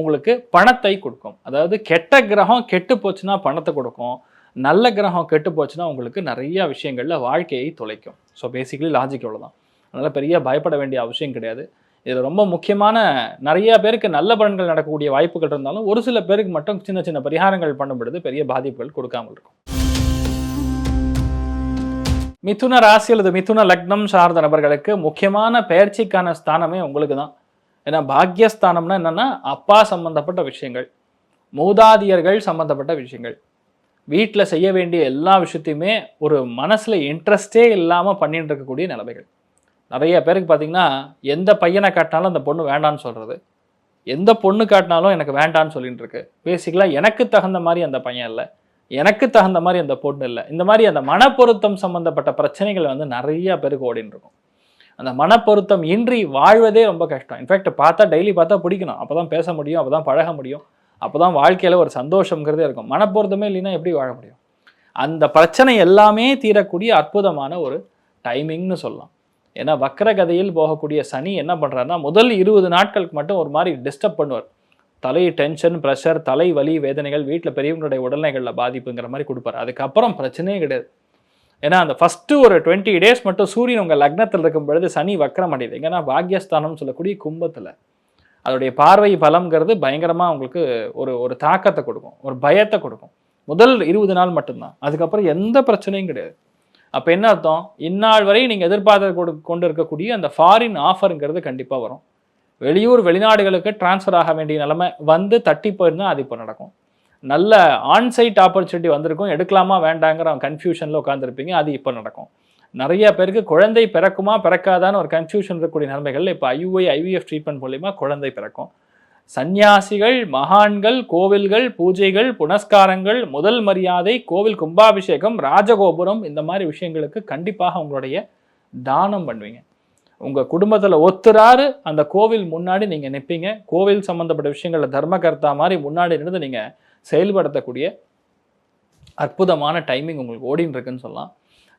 உங்களுக்கு பணத்தை கொடுக்கும். அதாவது கெட்ட கிரகம் கெட்டு போச்சுன்னா பணத்தை கொடுக்கும். நல்ல கிரகம் கெட்டு போச்சுன்னா உங்களுக்கு நிறைய விஷயங்களில் வாழ்க்கையை தொலைக்கும். ஸோ பேசிக்கலி லாஜிக் இவ்வளோதான் அதனால் பெரிய பயப்பட வேண்டிய அவசியம் கிடையாது. இதில் ரொம்ப முக்கியமான நிறைய பேருக்கு நல்ல பலன்கள் நடக்கக்கூடிய வாய்ப்புகள் இருந்தாலும் ஒரு சில பேருக்கு மட்டும் சின்ன சின்ன பரிகாரங்கள் பண்ணும்பொழுது பெரிய பாதிப்புகள் கொடுக்காமல் இருக்கும். மிதுன ராசி அல்லது மிதுன லக்னம் சார்ந்த நபர்களுக்கு முக்கியமான பயிற்சிக்கான ஸ்தானமே உங்களுக்கு தான் ஏன்னா பாக்யஸ்தானம்னா என்னென்னா அப்பா சம்மந்தப்பட்ட விஷயங்கள் மூதாதியர்கள் சம்மந்தப்பட்ட விஷயங்கள். வீட்டில் செய்ய வேண்டிய எல்லா விஷயத்தையுமே ஒரு மனசில் இன்ட்ரெஸ்டே இல்லாமல் பண்ணிட்டு இருக்கக்கூடிய நிலைமைகள். நிறைய பேருக்கு பார்த்தீங்கன்னா எந்த பையனை காட்டினாலும் அந்த பொண்ணு வேண்டான்னு சொல்கிறது எந்த பொண்ணு காட்டினாலும் எனக்கு வேண்டான்னு சொல்லிட்டு இருக்கு. பேசிக்கலாக எனக்கு தகுந்த மாதிரி அந்த பையன் இல்லை. எனக்கு தகுந்த மாதிரி அந்த பொண்ணு இல்லை. இந்த மாதிரி அந்த மனப்பொருத்தம் சம்மந்தப்பட்ட பிரச்சனைகள் வந்து நிறைய பேருக்கு ஓடின்னு இருக்கும். அந்த மனப்பொருத்தம் இன்றி வாழ்வதே ரொம்ப கஷ்டம். இன்ஃபேக்ட் பார்த்தா டெய்லி பார்த்தா பிடிக்கணும். அப்போ தான் பேச முடியும் அப்போ தான் பழக முடியும் அப்போ தான் வாழ்க்கையில் ஒரு சந்தோஷங்கிறதே இருக்கும். மனப்பொருத்தமே இல்லைன்னா எப்படி வாழ முடியும்? அந்த பிரச்சனை எல்லாமே தீரக்கூடிய அற்புதமான ஒரு டைமிங்னு சொல்லலாம். ஏன்னா வக்கரகதையில் போகக்கூடிய சனி என்ன பண்ணுறாருன்னா முதல் இருபது நாட்களுக்கு மட்டும் ஒரு மாதிரி டிஸ்டர்ப் பண்ணுவார். தலை டென்ஷன் ப்ரெஷர் தலை வலி வேதனைகள் வீட்டில் பெரியவங்களுடைய உடல்நிலைகளில் பாதிப்புங்கிற மாதிரி கொடுப்பாரு. அதுக்கப்புறம் பிரச்சனையே கிடையாது. ஏன்னா அந்த ஃபஸ்ட்டு ஒரு டுவெண்ட்டி டேஸ் மட்டும் சூரியன் உங்கள் லக்னத்தில் இருக்கும் பொழுது சனி வக்கரம் அடையுது. ஏன்னா பாக்யஸ்தானம்னு சொல்லக்கூடிய கும்பத்தில். அதோடைய பார்வை பலம்ங்கிறது பயங்கரமாக உங்களுக்கு ஒரு ஒரு தாக்கத்தை கொடுக்கும். ஒரு பயத்தை கொடுக்கும். முதல் இருபது நாள் மட்டும்தான். அதுக்கப்புறம் எந்த பிரச்சனையும் கிடையாது. அப்போ என்ன அர்த்தம்? இந்நாள் வரை நீங்கள் எதிர்பார்த்து கொடு கொண்டு இருக்கக்கூடிய அந்த ஃபாரின் ஆஃபருங்கிறது கண்டிப்பாக வரும். வெளியூர் வெளிநாடுகளுக்கு ட்ரான்ஸ்ஃபர் ஆக வேண்டிய நிலைமை வந்து தட்டி போயிருந்தால் அது இப்போ நடக்கும். நல்ல ஆன்சைட் ஆப்பர்ச்சுனிட்டி வந்திருக்கும். எடுக்கலாமா வேண்டாங்கிற கன்ஃபியூஷனில் உட்காந்துருப்பீங்க அது இப்போ நடக்கும். நிறைய பேருக்கு குழந்தை பிறக்குமா பிறக்காதான்னு ஒரு கன்ஃபியூஷன் இருக்கக்கூடிய நிலைமைகள் இப்போ ஐயுஐ ஐவிஎஃப் ட்ரீட்மெண்ட் மூலிமா குழந்தை பிறக்கும். சந்நியாசிகள் மகான்கள் கோவில்கள் பூஜைகள் புனஸ்காரங்கள் முதல் மரியாதை கோவில் கும்பாபிஷேகம் ராஜகோபுரம் இந்த மாதிரி விஷயங்களுக்கு கண்டிப்பாக உங்களுடைய தானம் பண்ணுவீங்க. உங்கள் குடும்பத்தில் ஒத்துறாரு அந்த கோவில் முன்னாடி நீங்கள் நிற்பீங்க கோவில் சம்மந்தப்பட்ட விஷயங்களில் தர்மகர்த்தா மாதிரி முன்னாடி இருந்து நீங்கள் செயல்படுத்தக்கூடிய அற்புதமான டைமிங் உங்களுக்கு ஓடின்னு இருக்குன்னு சொல்லலாம்.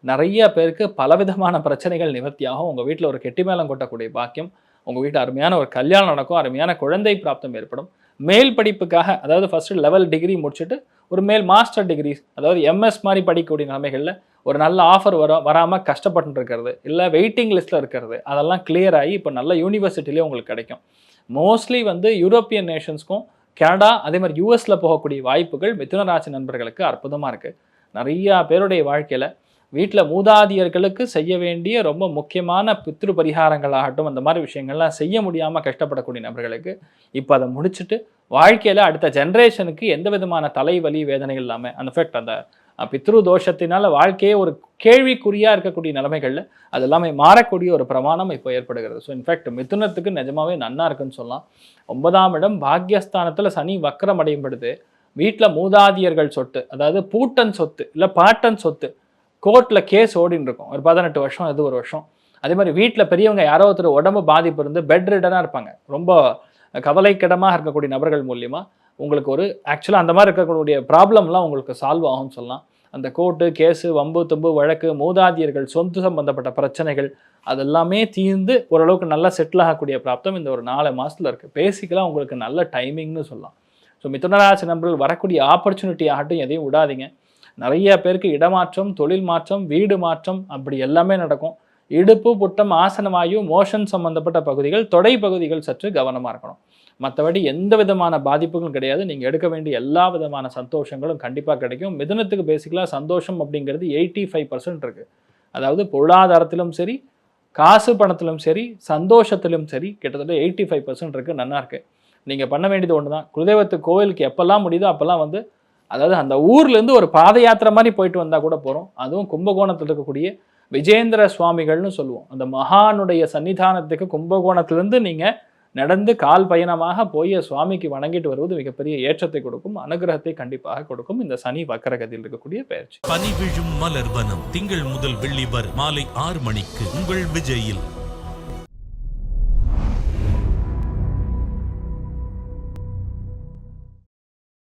நிறைய பேருக்கு பலவிதமான பிரச்சனைகள் நிவர்த்தியாகும். உங்கள் வீட்டில் ஒரு கெட்டி மேளம் கொட்டக்கூடிய பாக்கியம் உங்கள் வீட்டில் அருமையான ஒரு கல்யாணம் நடக்கும் அருமையான குழந்தை பிராப்தம் ஏற்படும். மேல் படிப்புக்காக அதாவது ஃபஸ்ட்டு லெவல் டிகிரி முடிச்சுட்டு ஒரு மேல் மாஸ்டர் டிகிரி அதாவது எம்எஸ் மாதிரி படிக்கக்கூடிய நிலைமைகளில் ஒரு நல்ல ஆஃபர் வர வராமல் கஷ்டப்பட்டு இருக்கிறது இல்லை வெயிட்டிங் லிஸ்ட்டில் இருக்கிறது அதெல்லாம் கிளியர் ஆகி இப்போ நல்ல யூனிவர்சிட்டிலேயே உங்களுக்கு கிடைக்கும். மோஸ்ட்லி வந்து யூரோப்பியன் நேஷன்ஸ்க்கும் கனடா அதே மாதிரி யூஎஸில் போகக்கூடிய வாய்ப்புகள் மிதுன ராசி நண்பர்களுக்கு அற்புதமாக இருக்குது நிறையா பேருடைய வாழ்க்கையில் வீட்டில் மூதாதியர்களுக்கு செய்ய வேண்டிய ரொம்ப முக்கியமான பித்ரு பரிகாரங்களாகட்டும் அந்த மாதிரி விஷயங்கள்லாம் செய்ய முடியாமல் கஷ்டப்படக்கூடிய நபர்களுக்கு இப்போ அதை முடிச்சுட்டு வாழ்க்கையில் அடுத்த ஜென்ரேஷனுக்கு எந்த விதமான தலைவலி வேதனைகள் இல்லாமல் அந்த ஃபெக்ட் அந்த பித்ரு தோஷத்தினால வாழ்க்கையே ஒரு கேள்விக்குறியாக இருக்கக்கூடிய நிலைமைகளில் அது எல்லாமே மாறக்கூடிய ஒரு பிரமாணம் இப்போ ஏற்படுகிறது. ஸோ இன்ஃபேக்ட் மிதுனத்துக்கு நிஜமாவே நன்னா இருக்குன்னு சொல்லலாம். ஒன்பதாம் இடம் பாக்யஸ்தானத்தில் சனி வக்கரம் அடையும் வீட்டில் மூதாதியர்கள் சொத்து அதாவது பூட்டன் சொத்து இல்லை பாட்டன் சொத்து கோர்ட்டில் கேஸ் ஓடின்னு இருக்கும். ஒரு பதினெட்டு வருஷம் அது ஒரு வருஷம். அதே மாதிரி வீட்டில் பெரியவங்க யாரோ ஒருத்தர் உடம்பு பாதிப்பு இருந்து பெட் ரிடனாக இருப்பாங்க. ரொம்ப கவலைக்கிடமாக இருக்கக்கூடிய நபர்கள் மூலியமாக உங்களுக்கு ஒரு ஆக்சுவலாக அந்த மாதிரி இருக்கக்கூடிய ப்ராப்ளம்லாம் உங்களுக்கு சால்வ் ஆகும்னு சொல்லலாம். அந்த கோர்ட்டு கேஸு வம்பு தும்பு வழக்கு மூதாதியர்கள் சொத்து சம்பந்தப்பட்ட பிரச்சனைகள் அதெல்லாமே தீர்ந்து ஓரளவுக்கு நல்லா செட்டில் ஆகக்கூடிய பிராப்தம் இந்த ஒரு நாலு மாதத்தில் இருக்குது பேசிக்கலாக உங்களுக்கு நல்ல டைமிங்னு சொல்லலாம். ஸோ மிதுனராசி நண்பர்கள் வரக்கூடிய ஆப்பர்ச்சுனிட்டி ஆகட்டும் எதையும் விடாதீங்க. நிறைய பேருக்கு இடமாற்றம் தொழில் மாற்றம் வீடு மாற்றம் அப்படி எல்லாமே நடக்கும். இடுப்பு புட்டம் ஆசனவாயு மோஷன் சம்பந்தப்பட்ட பகுதிகள் தொடை பகுதிகள் சற்று கவனமாக இருக்கணும். மற்றபடி எந்த விதமான பாதிப்புகளும் கிடையாது. நீங்கள் எடுக்க வேண்டிய எல்லா விதமான சந்தோஷங்களும் கண்டிப்பாக கிடைக்கும். மிதனத்துக்கு பேசிக்கலாக சந்தோஷம் அப்படிங்கிறது எயிட்டி ஃபைவ் பர்சன்ட் இருக்குது அதாவது பொருளாதாரத்திலும் சரி காசு பணத்திலும் சரி சந்தோஷத்திலும் சரி கிட்டத்தட்ட எயிட்டி ஃபைவ் பர்சன்ட் இருக்குது நல்லாருக்கு நீங்கள் பண்ண வேண்டியது ஒன்று தான் குலதெய்வத்து கோவிலுக்கு எப்போல்லாம் முடியுதோ அப்போல்லாம் வந்து அதாவது அந்த ஊர்லேருந்து ஒரு பாத யாத்திரை மாதிரி போயிட்டு வந்தால் கூட போகிறோம் அதுவும் கும்பகோணத்தில் இருக்கக்கூடிய விஜேந்திர சுவாமிகள்னு சொல்லுவோம். அந்த மகானுடைய சன்னிதானத்துக்கு கும்பகோணத்துலேருந்து நீங்கள் நடந்து கால் பயணமாக போய் சுவாமிக்கு வணங்கிட்டு வருவது மிகப்பெரிய ஏற்றத்தை கொடுக்கும் அனுகிரகத்தை கண்டிப்பாக கொடுக்கும் இந்த சனி வக்கரகத்தில் இருக்கக்கூடிய பயிற்சி. பனி விழும் மலர் வனம் திங்கள் முதல் வெள்ளி வரை மாலை ஆறு மணிக்கு உங்கள் விஜயில்.